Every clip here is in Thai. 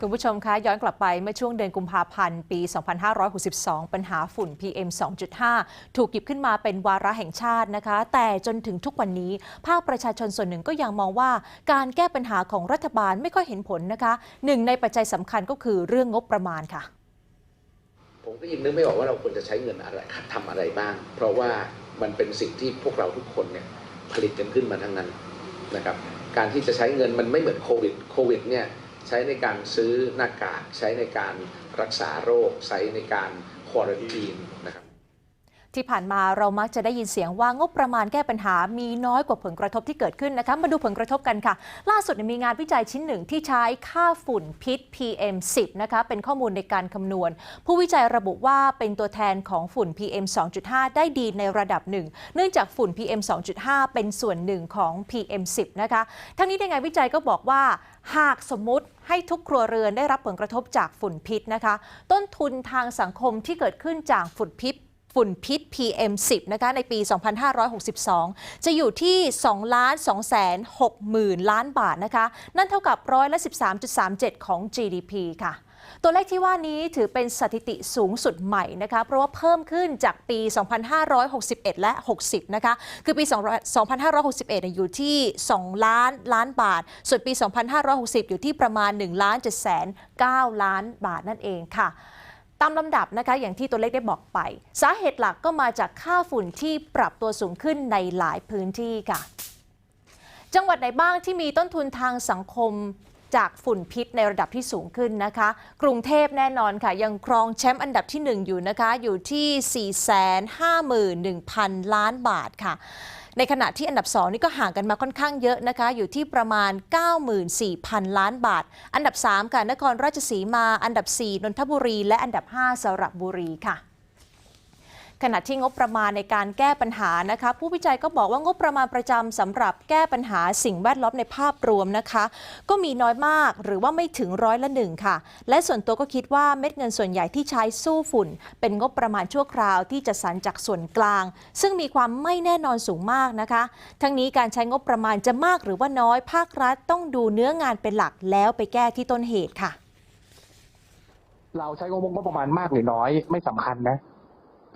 คุณผู้ชมคะย้อนกลับไปเมื่อช่วงเดือนกุมภาพันธ์ ปี 2562 ปัญหาฝุ่น PM 2.5 ถูกหยิบขึ้นมาเป็นวาระแห่งชาตินะคะ แต่จนถึงทุกวันนี้ ภาคประชาชนส่วนหนึ่งก็ยังมองว่า การแก้ปัญหาของรัฐบาลไม่ค่อยเห็นผลนะคะ หนึ่งในปัจจัยสำคัญก็คือเรื่องงบประมาณค่ะ ผมก็ยังนึกไม่ออกว่าเราควรจะใช้เงินอะไรทำอะไรบ้าง เพราะว่ามันเป็นสิ่งที่พวกเราทุกคนเนี่ยผลิตกันขึ้นมาทั้งนั้นนะครับ การที่จะใช้เงินมันไม่เหมือนโควิด โควิดเนี่ย ใช้ในการซื้อหน้ากาก ใช้ในการรักษาโรค ใช้ในการควอรันทีนนะครับที่ผ่านมาเรามักจะได้ยินเสียงว่างบประมาณแก้ปัญหา มีน้อยกว่าผลกระทบที่เกิดขึ้นนะคะ มาดูผลกระทบกันค่ะ ล่าสุดมีงานวิจัยชิ้นหนึ่งที่ใช้ค่าฝุ่นพิษ PM 10นะคะ เป็นข้อมูลในการคำนวณ ผู้วิจัยระบุว่าเป็นตัวแทนของฝุ่น PM 2.5 ได้ดีในระดับหนึ่ง เนื่องจากฝุ่น PM 2.5 เป็นส่วนหนึ่งของ PM 10นะคะ ทั้งนี้ในงานวิจัยก็บอกว่า หากสมมุติให้ทุกครัวเรือนได้รับผลกระทบจากฝุ่นพิษนะคะ ต้นทุนทางสังคมที่เกิดขึ้นจากฝุ่นพิษฝุ่นพิษ PM 10 นะคะในปี 2562 จะอยู่ที่ 2 ล้าน2แสน6หมื่นล้านบาทนะคะ นั่นเท่ากับร้อยละ 13.37 ของ GDP ค่ะ ตัวเลขที่ว่านี้ถือเป็นสถิติสูงสุดใหม่นะคะ เพราะว่าเพิ่มขึ้นจากปี 2561 และ 60 นะคะ คือปี 2561เนี่ยอยู่ที่ 2 ล้านล้านบาท ส่วนปี 2560 อยู่ที่ประมาณ 1 ล้าน7แสน9ล้านบาทนั่นเองค่ะตามลำดับนะคะอย่างที่ตัวเลขได้บอกไป สาเหตุหลักก็มาจากค่าฝุ่นที่ปรับตัวสูงขึ้นในหลายพื้นที่ค่ะ จังหวัดไหนบ้างที่มีต้นทุนทางสังคม จากฝุ่นพิษในระดับที่สูงขึ้นนะคะ กรุงเทพแน่นอนค่ะ ยังครองแชมป์อันดับที่ 1 อยู่นะคะ อยู่ที่ 451,000 ล้านบาทค่ะในขณะที่อันดับ 2 นี่ก็ห่างกันมาค่อนข้างเยอะนะคะ อยู่ที่ประมาณ 94,000 ล้านบาท อันดับ 3 ค่ะนครราชสีมา อันดับ 4 นนทบุรี และอันดับ 5สระบุรีค่ะ ขณะที่งบประมาณในการแก้ปัญหานะคะ ผู้วิจัยก็บอกว่างบประมาณประจำสำหรับแก้ปัญหาสิ่งแวดล้อมในภาพรวมนะคะ ก็มีน้อยมากหรือว่าไม่ถึงร้อยละหนึ่งค่ะ และส่วนตัวก็คิดว่าเม็ดเงินส่วนใหญ่ที่ใช้สู้ฝุ่น เป็นงบประมาณชั่วคราวที่จะสรรจากส่วนกลาง ซึ่งมีความไม่แน่นอนสูงมากนะคะ ทั้งนี้การใช้งบประมาณจะมากหรือว่าน้อยภาครัฐต้องดูเนื้องานเป็นหลักแล้วไปแก้ที่ต้นเหตุค่ะ เราใช้งบงบประมาณมากหรือน้อยไม่สำคัญนะ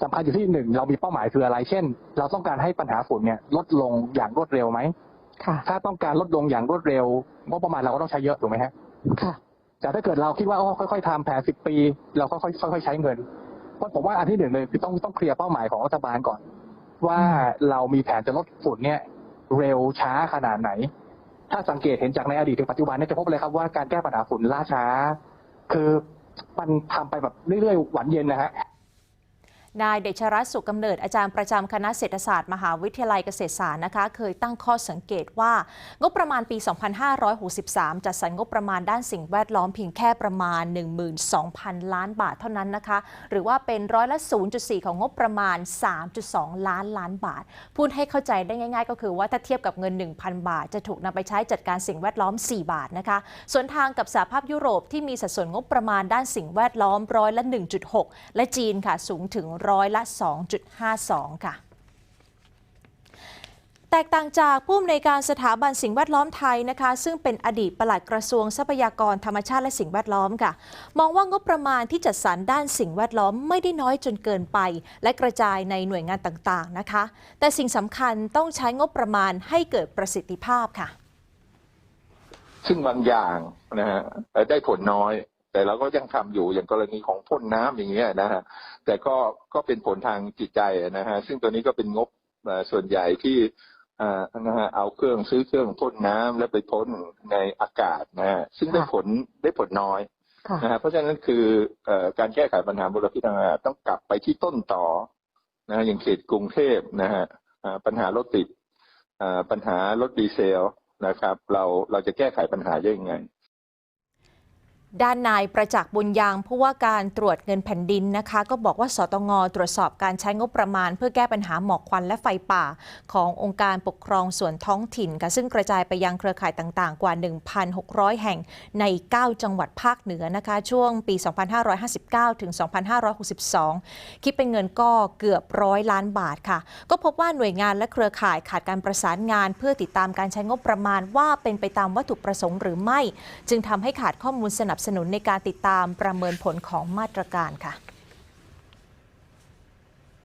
สำคัญอยู่ที่หนึ่งเรามีเป้าหมายคืออะไร เช่น เราต้องการให้ปัญหาฝุ่นเนี่ยลดลงอย่างรวดเร็วไหมค่ะถ้าต้องการลดลงอย่างรวดเร็วงบประมาณเราก็ต้องใช้เยอะถูกไหมฮะค่ะแต่ถ้าเกิดเราคิดว่าอ๋อค่อยๆทำแผนสิบปี เราค่อยๆค่อยๆใช้เงินเพราะผมว่าอันที่หนึ่งเลยคือต้องต้องเคลียร์เป้าหมายของรัฐบาลก่อน ว่าเรามีแผนจะลดฝุ่นเนี่ยเร็วช้าขนาดไหน ถ้าสังเกตเห็นจากในอดีตถึงปัจจุบันเนี่ยจะพบเลยครับว่าการแก้ปัญหาฝุ่นล่าช้า คือมันทำไปแบบเรื่อยๆหวานเย็นนะฮะ นายเดชรัตน์สุขกำเนิดอาจารย์ประจำคณะเศรษฐศาสตร์มหาวิทยาลัยเกษตรศาสตร์นะคะ เคยตั้งข้อสังเกตว่า งบประมาณปี 2563 จัดสรรงบประมาณด้านสิ่งแวดล้อมเพียงแค่ประมาณ 12,000 ล้านบาทเท่านั้นนะคะ หรือว่าเป็นร้อยละ 0.4 ของงบประมาณ 3.2 ล้านล้านบาท พูดให้เข้าใจได้ง่าย ๆ ก็คือว่าถ้าเทียบกับเงิน 1,000 บาท จะถูกนำไปใช้จัดการสิ่งแวดล้อม 4 บาทนะคะส่วนทางกับสหภาพยุโรปที่มีสัดส่วนงบประมาณด้านสิ่งแวดล้อมร้อยละ 1.6 และจีนค่ะสูงถึงร้อยละ 2.52 ค่ะแตกต่างจากผู้อำนวยการสถาบันสิ่งแวดล้อมไทยนะคะ ซึ่งเป็นอดีตปลัดกระทรวงทรัพยากรธรรมชาติและสิ่งแวดล้อมค่ะ มองว่างบประมาณที่จัดสรรด้านสิ่งแวดล้อมไม่ได้น้อยจนเกินไป และกระจายในหน่วยงานต่างๆนะคะ แต่สิ่งสำคัญต้องใช้งบประมาณให้เกิดประสิทธิภาพค่ะ ซึ่งบางอย่างนะฮะได้ผลน้อย แต่เราก็ยังทำอยู่อย่างกรณีของพ่นน้ำอย่างเงี้ยนะฮะแต่ก็ก็เป็นผลทางจิตใจนะฮะซึ่งตัวนี้ก็เป็นงบเอ่อส่วนใหญ่ที่อ่านะฮะเอาเครื่องซื้อเครื่องพ่นน้ำแล้วไปพ่นในอากาศนะฮะซึ่งได้ค่ะผลได้ผลน้อยค่ะนะฮะเพราะฉะนั้นคือเอ่อการแก้ไขปัญหามลพิษทางอากาศต้องกลับไปที่ต้นต่อนะฮะอย่างเขตกรุงเทพนะฮะอ่าปัญหารถติดอ่าปัญหารถดีเซลนะครับ เราเราจะแก้ไขปัญหาได้ยังไง ด้านนายประจักษ์บุญยางผู้ว่าการตรวจเงินแผ่นดินนะคะ ก็บอกว่าสตงตรวจสอบการใช้งบประมาณ เพื่อแก้ปัญหาหมอกควันและไฟป่า ขององค์การปกครองส่วนท้องถิ่นค่ะซึ่งกระจายไปยังเครือข่ายต่างๆ กว่า 1,600 แห่งใน 9 จังหวัดภาคเหนือนะคะ ช่วงปี 2559 ถึง 2562 คิดเป็นเงินก็เกือบร้อยล้านบาทค่ะ ก็พบว่าหน่วยงานและเครือข่ายขาดการประสานงาน เพื่อติดตามการใช้งบประมาณว่าเป็นไปตามวัตถุประสงค์หรือไม่ จึงทำให้ขาดข้อมูลสนับนุนในการติดตามประเมินผลของมาตรการค่ะ